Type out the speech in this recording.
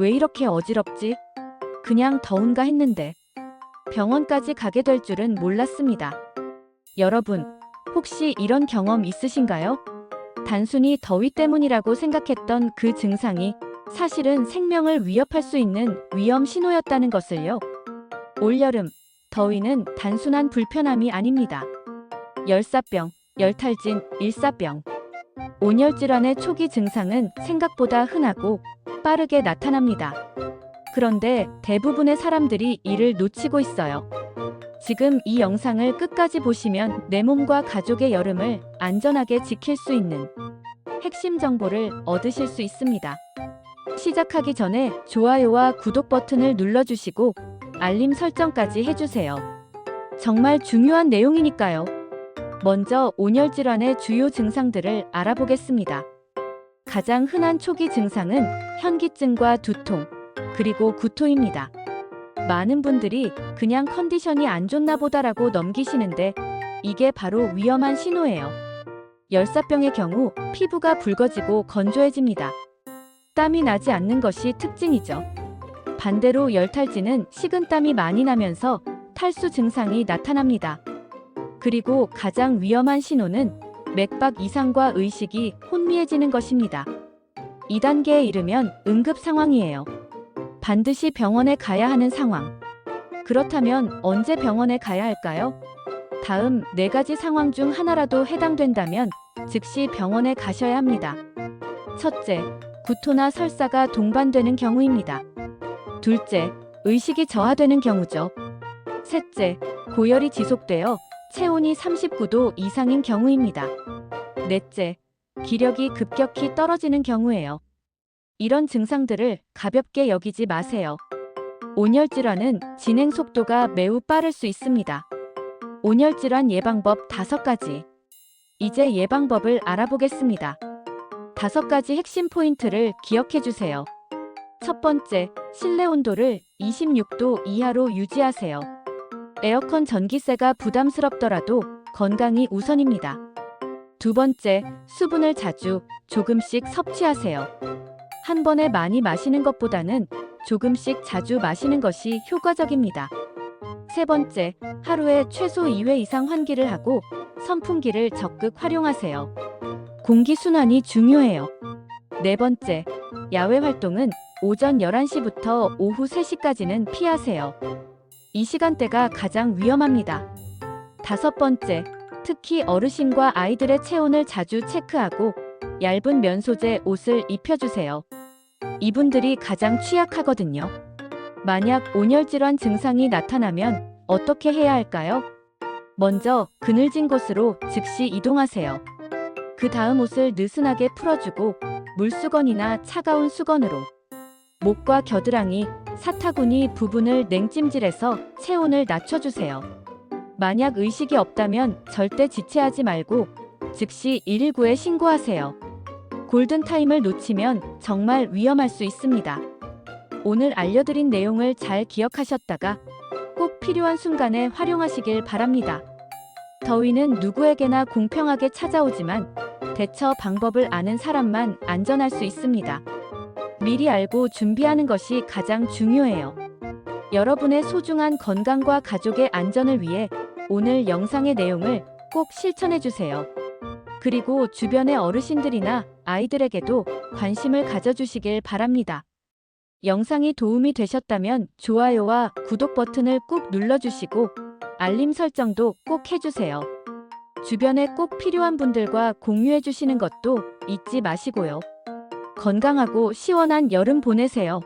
왜 이렇게 어지럽지? 그냥 더운가 했는데 병원까지 가게 될 줄은 몰랐습니다. 여러분, 혹시 이런 경험 있으신가요? 단순히 더위 때문이라고 생각했던 그 증상이 사실은 생명을 위협할 수 있는 위험 신호였다는 것을요. 올여름, 더위는 단순한 불편함이 아닙니다. 열사병, 열탈진, 일사병. 온열질환의 초기 증상은 생각보다 흔하고 빠르게 나타납니다. 그런데 대부분의 사람들이 이를 놓치고 있어요. 지금 이 영상을 끝까지 보시면 내 몸과 가족의 여름을 안전하게 지킬 수 있는 핵심 정보를 얻으실 수 있습니다. 시작하기 전에 좋아요와 구독 버튼을 눌러주시고 알림 설정까지 해주세요. 정말 중요한 내용이니까요. 먼저 온열 질환의 주요 증상들을 알아보겠습니다. 가장 흔한 초기 증상은 현기증과 두통, 그리고 구토입니다. 많은 분들이 그냥 컨디션이 안 좋나 보다라고 넘기시는데 이게 바로 위험한 신호예요. 열사병의 경우 피부가 붉어지고 건조해집니다. 땀이 나지 않는 것이 특징이죠. 반대로 열탈진은 식은땀이 많이 나면서 탈수 증상이 나타납니다. 그리고 가장 위험한 신호는 맥박 이상과 의식이 혼미해지는 것입니다. 2단계에 이르면 응급 상황이에요. 반드시 병원에 가야 하는 상황. 그렇다면 언제 병원에 가야 할까요? 다음 네 가지 상황 중 하나라도 해당된다면 즉시 병원에 가셔야 합니다. 첫째, 구토나 설사가 동반되는 경우입니다. 둘째, 의식이 저하되는 경우죠. 셋째, 고열이 지속되어 체온이 39도 이상인 경우입니다. 넷째, 기력이 급격히 떨어지는 경우예요. 이런 증상들을 가볍게 여기지 마세요. 온열질환은 진행 속도가 매우 빠를 수 있습니다. 온열질환 예방법 5가지. 이제 예방법을 알아보겠습니다. 다섯 가지 핵심 포인트를 기억해 주세요. 첫 번째, 실내 온도를 26도 이하로 유지하세요. 에어컨 전기세가 부담스럽더라도 건강이 우선입니다. 두 번째, 수분을 자주 조금씩 섭취하세요. 한 번에 많이 마시는 것보다는 조금씩 자주 마시는 것이 효과적입니다. 세 번째, 하루에 최소 2회 이상 환기를 하고 선풍기를 적극 활용하세요. 공기 순환이 중요해요. 네 번째, 야외 활동은 오전 11시부터 오후 3시까지는 피하세요. 이 시간대가 가장 위험합니다. 다섯 번째, 특히 어르신과 아이들의 체온을 자주 체크하고 얇은 면 소재 옷을 입혀주세요. 이분들이 가장 취약하거든요. 만약 온열질환 증상이 나타나면 어떻게 해야 할까요? 먼저 그늘진 곳으로 즉시 이동하세요. 그 다음 옷을 느슨하게 풀어주고 물수건이나 차가운 수건으로 목과 겨드랑이, 사타구니 부분을 냉찜질해서 체온을 낮춰주세요. 만약 의식이 없다면 절대 지체하지 말고 즉시 119에 신고하세요. 골든타임을 놓치면 정말 위험할 수 있습니다. 오늘 알려드린 내용을 잘 기억하셨다가 꼭 필요한 순간에 활용하시길 바랍니다. 더위는 누구에게나 공평하게 찾아오지만 대처 방법을 아는 사람만 안전할 수 있습니다. 미리 알고 준비하는 것이 가장 중요해요. 여러분의 소중한 건강과 가족의 안전을 위해 오늘 영상의 내용을 꼭 실천해 주세요. 그리고 주변의 어르신들이나 아이들에게도 관심을 가져주시길 바랍니다. 영상이 도움이 되셨다면 좋아요와 구독 버튼을 꾹 눌러주시고 알림 설정도 꼭 해주세요. 주변에 꼭 필요한 분들과 공유해 주시는 것도 잊지 마시고요. 건강하고 시원한 여름 보내세요.